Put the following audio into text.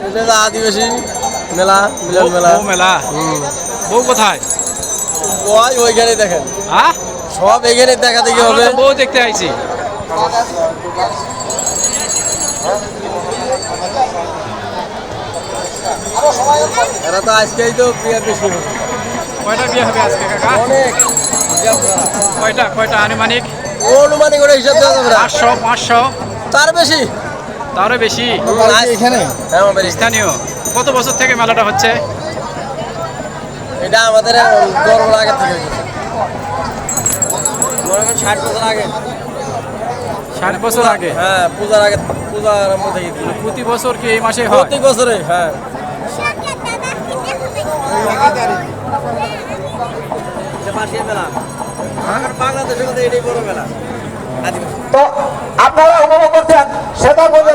এটা আদিবাসী মেলা মিলন মেলা। মেলা? বউ কোথায়? ওই ওইখানে দেখেন। হ্যাঁ? সব এখানে দেখা দেখি হবে? বউ দেখতে আইছি। এরা তো আজকেই তো বিয়ে বেশি। কয়টা বিয়ে হবে আজকে কাকা? অনেক। কয়টা কয়টা আনুমানিক? অনুমানিক করে হিসাব দেওয়া যাবে পাঁচশো পাঁচশো। তার বেশি? তারও বেশি। এখানে? হ্যাঁ স্থানীয়। কত বছর থেকে মেলাটা হচ্ছে? এটা আমাদের গর্ব আগে থেকে। ষাট বছর আগে। ষাট বছর আগে? হ্যাঁ পূজার আগে পূজা আরম্ভ থেকে। প্রতি বছর কি এই মাসে হয়? প্রত্যেক বছরে হ্যাঁ। এটা পাশের মেলা। আমার বাংলাদেশের মধ্যে এটাই বড় মেলা। তো আপনারা অনুভব করছেন সেটা বলতে